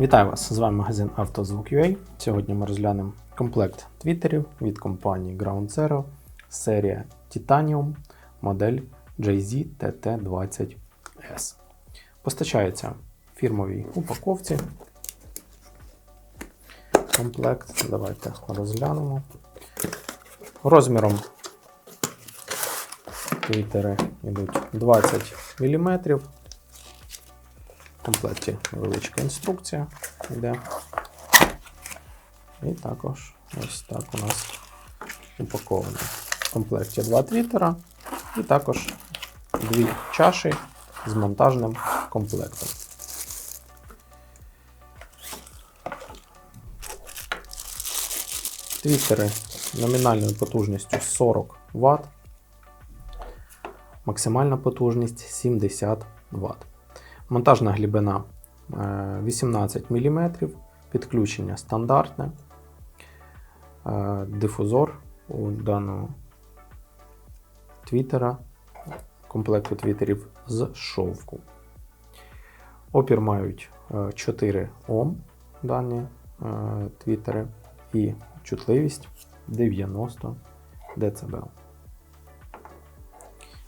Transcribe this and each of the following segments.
Вітаю вас! З вами магазин «Автозвук.UA». Сьогодні ми розглянемо комплект твіттерів від компанії Ground Zero, серія Titanium, модель JZ TT20S. Постачається в фірмовій упаковці. Комплект. Давайте розглянемо. Розміром твіттери йдуть 20 мм. Комплекті невеличка інструкція йде. І також ось так у нас упаковано. В комплекті два твіттера і також дві чаші з монтажним комплектом. Твіттери номінальною потужністю 40 Вт, максимальна потужність 70 Вт. Монтажна глибина е, 18 мм, підключення стандартне, Е, дифузор у даного твіттера, комплекту твіттерів з шовку. Опір мають е, 4 Ом дані е, твіттери і чутливість 90 дБ.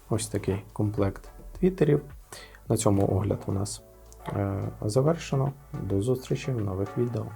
Ось такий комплект твіттерів. На цьому огляд у нас е, завершено. До зустрічі в нових відео.